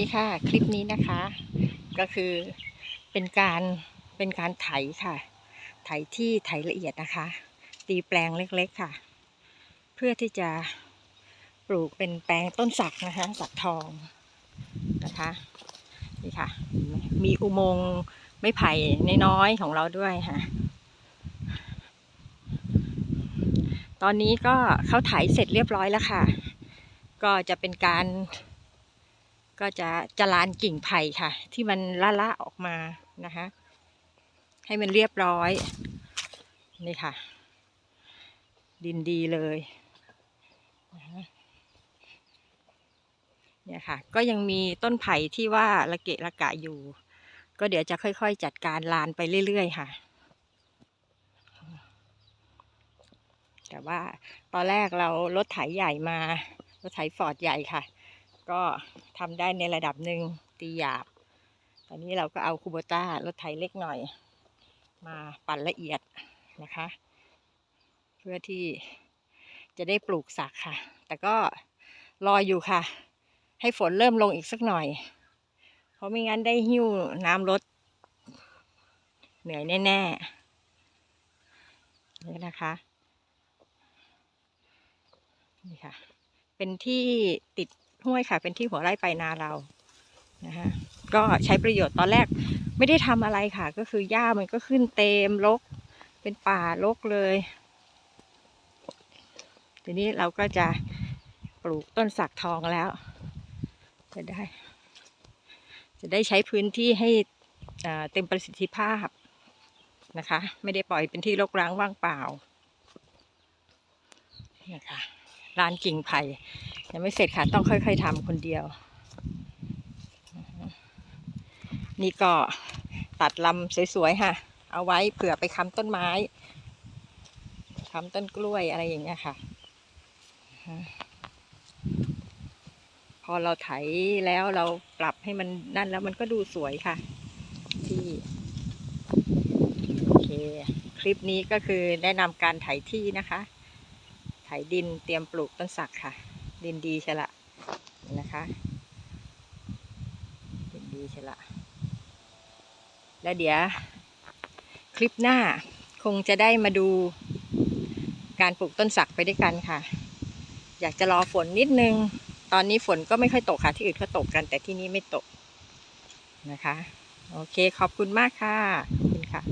นี่ค่ะคลิปนี้นะคะ ก็คือเป็นการเป็นการไถค่ะ ไถที่ไถละเอียดนะคะ ตีแปลงเล็กๆค่ะ เพื่อที่จะปลูกเป็นแปลงต้นสักนะคะสักทองนะคะนี่ค่ะมมีอุโมงค์ไม้ไผ่น้อยๆของเราด้วยค่ะ ตอนนี้ก็เขาไถเสร็จเรียบร้อยแล้วค่ะ ก็จะเป็นการ ก็จะจะลานกิ่งไผ่ค่ะ ที่มันละละออกมานะคะ ให้มันเรียบร้อย นี่ค่ะ ดินดีเลยเนี่ยค่ะ ก็ยังมีต้นไผ่ที่ว่าระเกะระกะอยู่ ก็เดี๋ยวจะค่อยๆ จัดการลานไปเรื่อยๆค่ะ แต่ว่าตอนแรกเรารถไถใหญ่มารถไถฟอร์ดใหญ่ค่ะ ก็ทำได้ในระดับหนึ่งตีหยาบ ตอนนี้เราก็เอาคูโบต้ารถไถเล็กหน่อย มาปั่นละเอียดนะคะ เพื่อที่จะได้ปลูกสักค่ะ แต่ก็รออยู่ค่ะ ให้ฝนเริ่มลงอีกสักหน่อย เพราะไม่งั้นได้หิ้วน้ำรถ เหนื่อยแน่ๆนี่นะคะนี่ค่ะ เป็นที่ติด ห้วยค่ะ เป็นที่หัวไร่ไปลานาเรานะคะก็ใช้ประโยชน์ตอนแรกไม่ได้ทำอะไรค่ะ ก็คือหญ้ามันก็ขึ้นเต็มรกเป็นป่ารกเลยทีนี้เราก็จะปลูกต้นสักทองแล้ว จะได้ จะได้ใช้พื้นที่ให้เต็มประสิทธิภาพนะคะ ไม่ได้ปล่อยเป็นที่รกร้างว่างเปล่านี่ค่ะ ลานกิ่งไผ่ยังไม่เสร็จค่ะ ต้องค่อย ๆทำคนเดียว นี่ก็ตัดลำสวยๆค่ะ เอาไว้เผื่อไปค้ำต้นไม้ค้ำต้นกล้วยอะไรอย่างเงี้ยค่ะ พอเราไถแล้วเราปรับให้มันนั่นแล้วมันก็ดูสวยค่ะ ที่โอเค คลิปนี้ก็คือแนะนำการไถที่นะคะ ไถดินเตรียมปลูกต้นสักค่ะ ดินดีใช่ละนี่นะคะ ดินดีใช่ละ แล้วเดี๋ยวคลิปหน้าคงจะได้มาดูการปลูกต้นสักไปด้วยกันค่ะ อยากจะรอฝนนิดนึง ตอนนี้ฝนก็ไม่ค่อยตกค่ะ ที่อื่นเขาตกกันแต่ที่นี่ไม่ตกนะคะ โอเคขอบคุณมากค่ะ ขอบคุณค่ะ